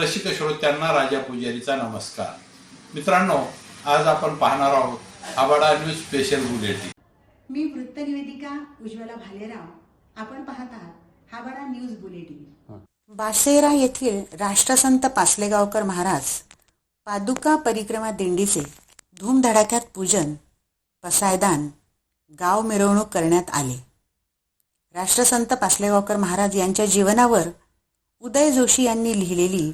रसिक श्रोत्यांना राजा पुजारीचा नमस्कार. मित्रांनो आज आपण पाहणार आहोत आबाडा न्यूज स्पेशल बुलेटिन. मी वृत्तनिवेदिका उज्ज्वला भालेराव. आपण पाहत आहात हाबाडा न्यूज बुलेटिन. बासेरा येथील राष्ट्रसंत पासलेगावकर महाराज पादुका परिक्रमा दिंडीचे धूमधडाक्यात पूजन पसायदान गाव मिरवणूक करण्यात आले. राष्ट्रसंत पासलेगावकर महाराज यांच्या जीवनावर उदय जोशी यांनी लिहिलेली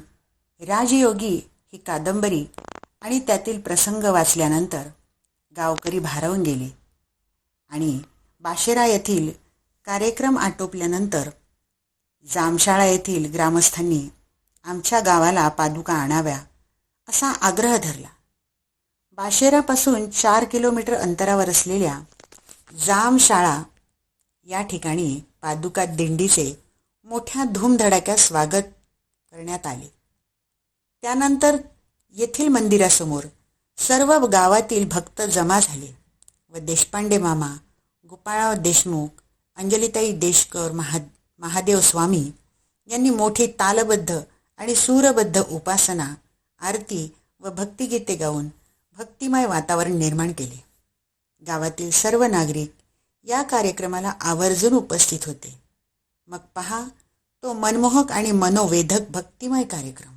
राजयोगी ही कादंबरी आणि त्यातील प्रसंग वाचल्यानंतर गावकरी भारावून गेले. आणि बाशेरा येथील कार्यक्रम आटोपल्यानंतर जामशाळा येथील ग्रामस्थांनी आमच्या गावाला पादुका आणाव्या असा आग्रह धरला. बाशेरापासून चार किलोमीटर अंतरावर असलेल्या जामशाळा या ठिकाणी पादुका दिंडीचे मोठ्या धूमधडाक्यात स्वागत करण्यात आले. त्यानंतर येथील मंदिरासमोर सर्व गावातील भक्त जमा झाले. व देशपांडे मामा गोपाळराव देशमुख अंजलिताई देशकर महा महादेव स्वामी यांनी मोठी तालबद्ध आणि सूरबद्ध उपासना आरती व भक्तिगीते गाऊन भक्तिमय वातावरण निर्माण केले. गावातील सर्व नागरिक या कार्यक्रमाला आवर्जून उपस्थित होते. मग पहा तो मनमोहक आणि मनोवेधक भक्तिमय कार्यक्रम.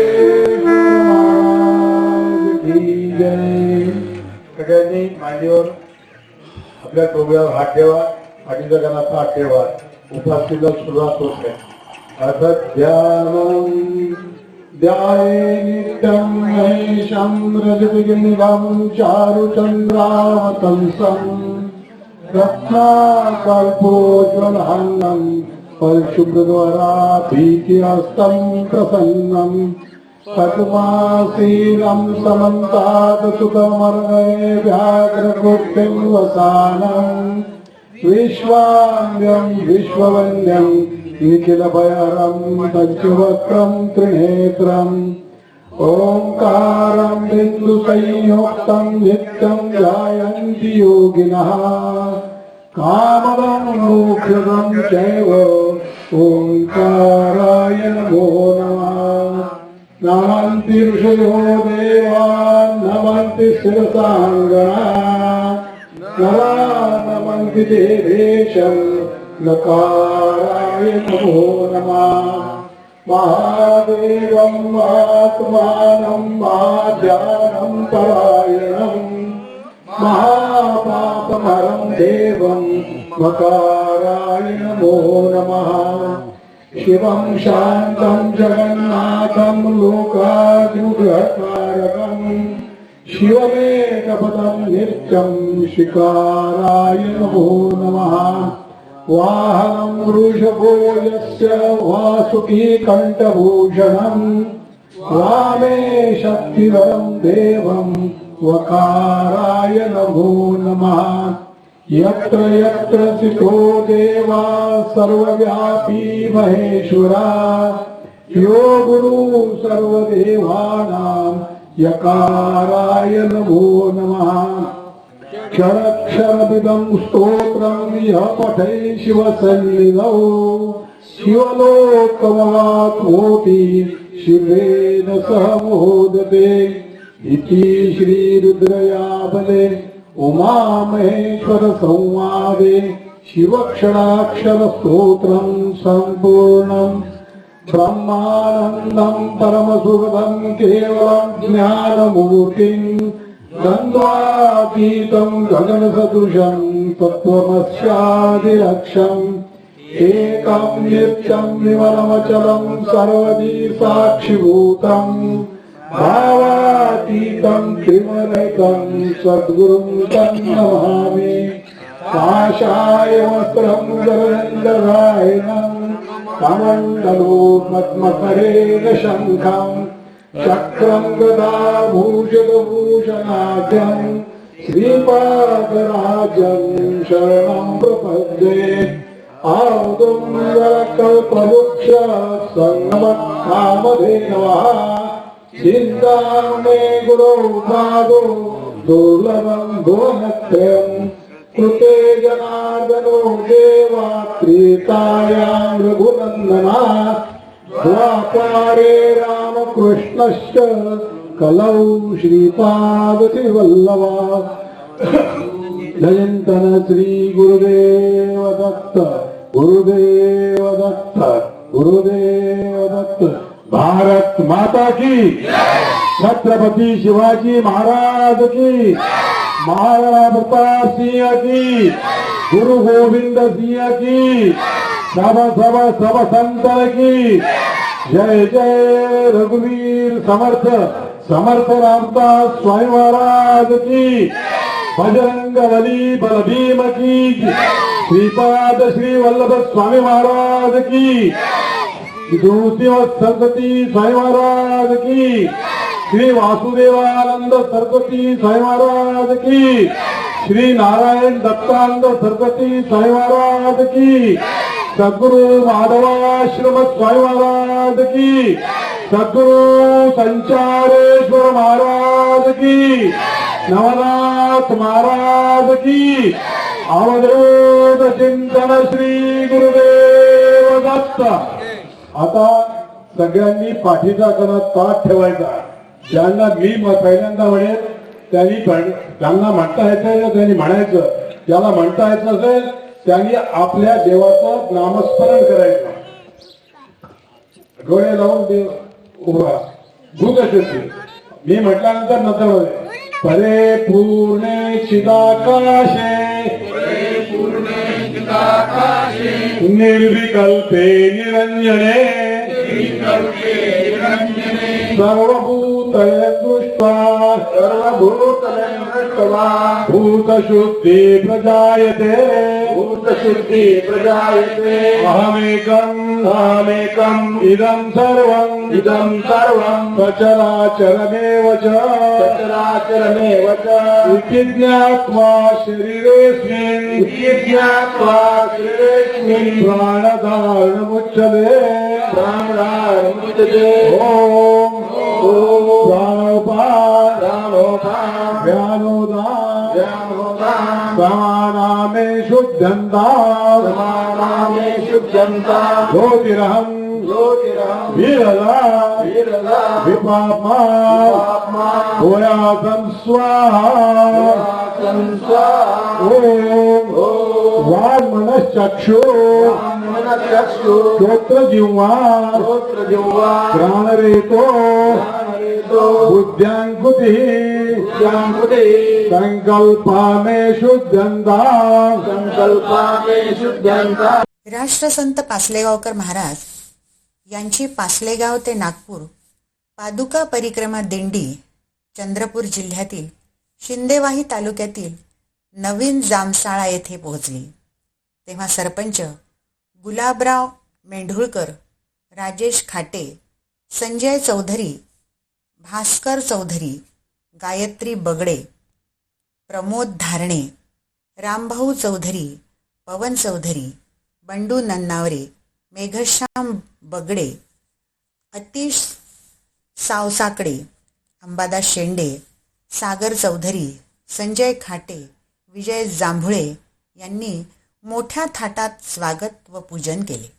सगळ्यांनी मांडीवर आपल्या टोब्यावर हात ठेवा. आणि जगाला हात ठेवा. उपासीला सुरुवात होते अर्थात ध्यान ध्याये नित्यं महेशं परिशुभ्रद्वारा भीतिहस्तं पद्मासीनं समन्तात् सुतमर्गये व्याघ्रकृत्यं वसानम् विश्वाङ्गं विश्ववन्द्यं निखिलभयरं पञ्चवक्त्रं त्रिनेत्रम् ओङ्कारं बिन्दुसंयुक्तं नित्यं जायन्ति योगिनः। कामदं मोक्षदं चैव ओङ्काराय नमो नमः। नमन्ति ऋषयो देवान् नमन्ति शिरसाङ्गणा। नरा नमन्ति देवेशं नकाराय नमो नमः। महादेवं आत्मानं माध्यानं परायणम् महापापहरं देवं मकाराय नमो नमः। शिवं शान्तं जगन्नाथं लोकाद्युगकारकम् शिवमेकपदं नित्यं शिकाराय नमो। नमः वाहनं वृषभो यस्य वासुकी कण्ठभूषणम् वामे शक्तिवरं देवं वकाराय नमो नमः। यत्र यत्र सितो देवा सर्वव्यापी महेश्वरा। यो गुरु सर्वदेवानां यकाराय नमो नमः। क्षरक्षरमिदं स्तोत्रं यः पठै शिवसन्निधौ। शिवलोकमवाप्नोति शिवेन सह मोदते इति श्रीरुद्रयावले उमामहेश्वर संवादे शिवक्षराक्षरस्तोत्रं सम्पूर्णम् ब्रह्मानन्दं परमसुखदं केवलं ज्ञानमूर्तिम् द्वन्द्वातीतं गगनसदृशं तत्त्वमस्यादिलक्ष्यम् एकं नित्यं विमलमचलं सर्वदी साक्षिभूतम् भावातीतं त्रिमलकं सद्गुरुं तं नमामि काशाय वस्त्रं गरन्दरायणम् कमण्डलो पद्मकरेण शङ्खम् चक्रं गदाभूषणभूषणाख्यं श्रीपादराजं शरणं प्रपद्ये। आदुं औदुम्बरकल्पवृक्ष सङ्गमकामधेनवः चिन्तामणे गुरौ पादो दुर्लभं भुवनत्रयम् कृते जनार्दनो देवा त्रेतायां रघुनन्दना द्वापारे रामकृष्णश्च कलौ श्रीपादतिवल्लभा जयन्तन श्री गुरुदेव दत्त गुरुदेव दत्त गुरुदेव दत्त भारत माता की। छत्रपती शिवाजी महाराज की। महाराणा प्रताप सिंह की। गुरु गोविंद सिंह की। सब सब सब संत की। जय जय रघुवीर समर्थ। समर्थ रामदास स्वामी महाराज की। बजरंग बली बल भीम की। श्रीपाद श्री वल्लभ स्वामी महाराज की। दूसरी सरस्वती साई महाराज की। श्री वासुदेवानंद सरस्वती साई महाराज की। श्री नारायण दत्तानंद सरस्वती साई महाराज की। सद्गुरु माधवाश्रम स्वामी महाराज की। सद्गुरु संचारेश्वर महाराज की। नवनाथ महाराज की। अवधूत चिंतन श्री गुरुदेव दत्त। आता सगळ्यांनी पाठीचा कणा ताट ठेवायचा. ज्यांना मी पहिल्यांदा म्हणेल त्यांनी त्यांना म्हणता येतं त्यांनी म्हणायचं. ज्याला म्हणता येत असेल त्यांनी आपल्या देवाचं नामस्मरण करायचं. डोळे लावून देव उभा. भूत मी म्हटल्यानंतर नंतर मध्ये परे पूर्णे चिदाकाशे. निर्विकल्पे निरंजने सर्वभूतय दृष्ट्वा सर्वभूतय दृष्ट्वा भूतशुद्धि प्रजायते। भूतशुद्धि प्रजायते। अहमेकम् अहमेकम् इदं सर्वम् इदं सर्वम् सचराचरमेव च सचराचरमेव च इति ज्ञात्वा शरीरेऽस्मिन् इति ज्ञात्वा शरीरेऽस्मिन् प्राणधारणमुच्यते प्राणधारणमुच्यते ॐ प्राणोपान प्राणोपान व्यानोदा व्यानोदा समानामे शुद्धन्ता समानामे शुद्धन्ता ज्योतिरहम् ज्योतिरहम् विरला विरला विपाप्मा विपाप्मा भूयासं स्वाहा ॐ वाङ्मनश्चक्षु श्रोत्र जिह्वा श्रोत्र जिह्वा प्राणरेतो बुद्ध्यांकुतिः बुद्ध्यांकुतिः संकल्पा मे शुद्धन्ता। संकल्पा मे शुद्धन्ता। राष्ट्रसंत पासलेगावकर महाराज यांची पासलेगाव ते नागपूर पादुका परिक्रमा दिंडी चंद्रपूर जिल्ह्यातील शिंदेवाही तालुक्यातील नवीन जामसाळा येथे पोहोचली. तेव्हा सरपंच गुलाबराव मेंढुळकर राजेश खाटे संजय चौधरी भास्कर चौधरी गायत्री बगडे प्रमोद धारणे रामभाऊ चौधरी पवन चौधरी बंडू नन्नावरे मेघश्याम बगडे अतिश सावसाकडे अंबादास शेंडे सागर चौधरी संजय खाटे विजय जांभुळे यांनी मोठ्या थाटात स्वागत व पूजन केले.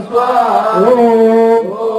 स्वाहा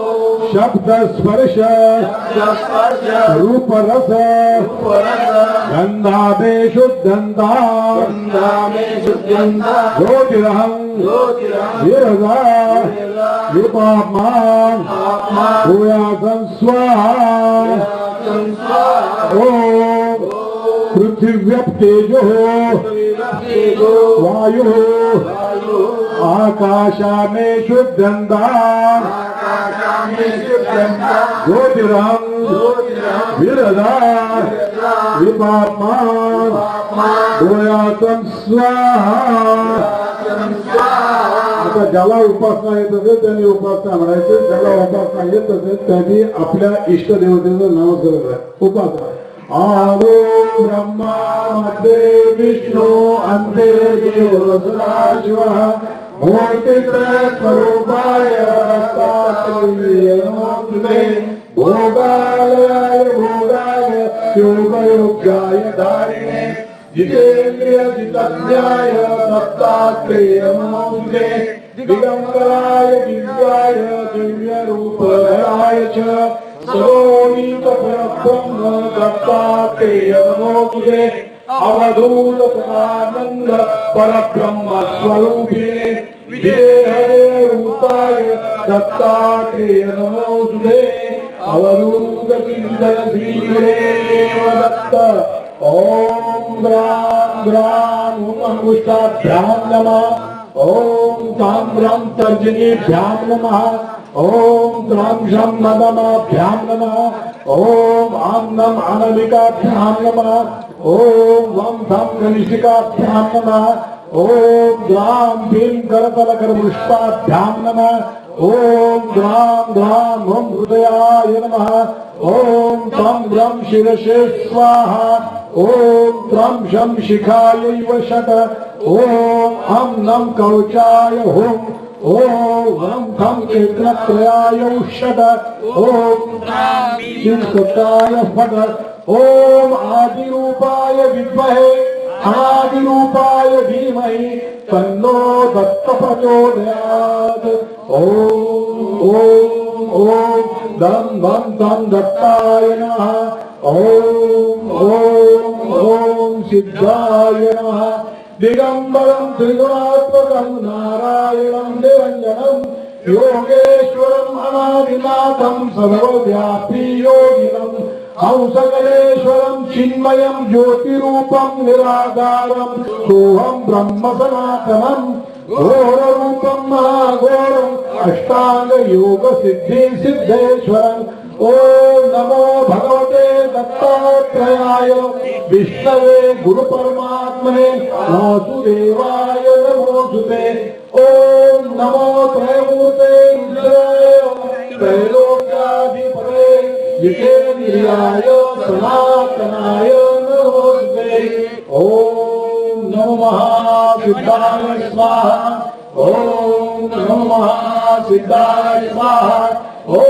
శబ్ద స్పర్శ రూపరస గంధామేషు గంధా జ్యోతిరహం విరదా విపామా భూయాసం స్వాహా పృథివ్యప్తేజో వాయు पृथिव्यप्तेजो वायु आकाशा में शुद्धंदा ज्योतिरहं विरदा विपापमान भूयासं स्वाहा. आता ज्याला उपासना येत असेल त्यांनी उपासना म्हणायचे. ज्याला उपासना येत असेल त्यांनी आपल्या इष्ट देवतेचं नाव करत उपासना. आदो ब्रह्मा मध्ये विष्णू अंते देव सदाशिव मूर्तित्र स्वरूपाय नमोस्तुते भोगालयाय भोगाय योगयोग्याय धारिणे जितेंद्रिय जितज्ञाय दत्तात्रेय नमोस्तुते दिगंबराय दिव्याय दिव्यरूपधराय च सरोनीत परब्रह्म दत्तात्रेय नमोस्तुते अवधूत परानंद परब्रह्म स्वरूपिणे विदेहरे रूपाय दत्तात्रेय नमो सुधे अवरूप चिंतन श्रीदेव दत्त ओम ग्राम ग्राम ओम अंगुष्ठाभ्याम नमः ओम ताम ग्राम तर्जनीभ्याम नमः ओम ग्राम शम नममाभ्याम नमः ओम आम नम अनामिकाभ्याम नमः ओम वम धम ओम ग्राम भीम करतल कर पुष्पा ध्यान नम। ओम ग्राम ग्राम ओम हृदयाय नम। ओम तम ब्रह्म शिरसे स्वाहा। ओम त्रम शम शिखाय वषट ओम अम नम कवचाय होम ओम वरम खम केन्द्रत्रयाय उषट ओम चिंतकाय फट। ओम आदिरूपाय विद्महे। आदिरूपाय nay phần lô bật pháp nhô đề a tư ôm ôm ôm, đâm bấm tâm đập tay na ôm ôm ôm siddhaya na दिगम्बरम् त्रिगुणात्मकम् नारायणम् निरञ्जनम् योगेश्वरम् अनादिनाथम् सर्वव्यापी योगिनम् हंसकलेश्वरं चिन्मयं ज्योतिरूपं निराधारं सोऽहं ब्रह्म सनातनम् घोररूपं महाघोरम् अष्टाङ्गयोग सिद्धि सिद्धेश्वरम् ॐ नमो भगवते दत्तात्रयाय विष्णवे गुरुपरमात्मने वासुदेवाय नमोऽसुते ॐ नमो त्रयमूर्ते त्रैलोक्याधिपते। जितेन्द्रियाय सनातनाय नमोस्ते। ॐ नमो महासिद्धाय स्वाहा। ॐ नमो महासिद्धाय स्वाहा। ॐ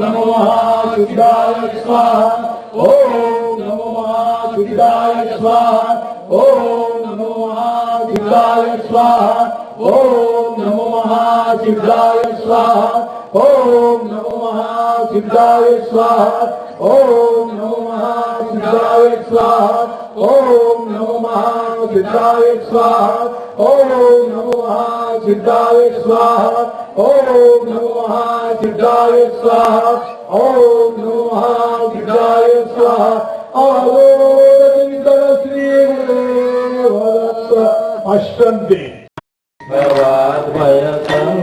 नमो महासिद्धाय स्वाहा। ॐ नमो महासिद्धाय स्वाहा। ॐ नमो महासिद्धाय स्वाहा। ॐ नमो महासिद्धाय स्वाहा। ॐ नमो महासिद्धाय स्वाहा ॐ नमो महासिद्धाय स्वाहा ॐ नमो महासिद्धाय स्वाहा ॐ नमो महासिद्धाय स्वाहा ॐ नमो महासिद्धाय स्वाहा ॐ नमो महासिद्धाय स्वाहा अवोदचिन्तन श्री गुरुदेव दत्त अष्टन्ते भवाद्भय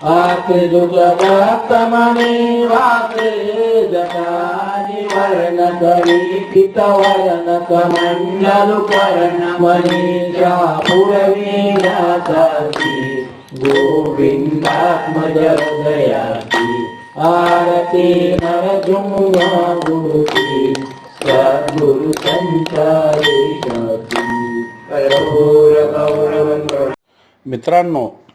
आते दुर्गत मणी वाते जगानी वर्ण करी पित वर्ण कमंडल कर्ण मनीषा पुरवीण्यासाठी गोविंदात्मज हृदयाची आरती नरसिंह गुरुची सद्गुरु संचारी शक्ती कर्पूर मित्रांनो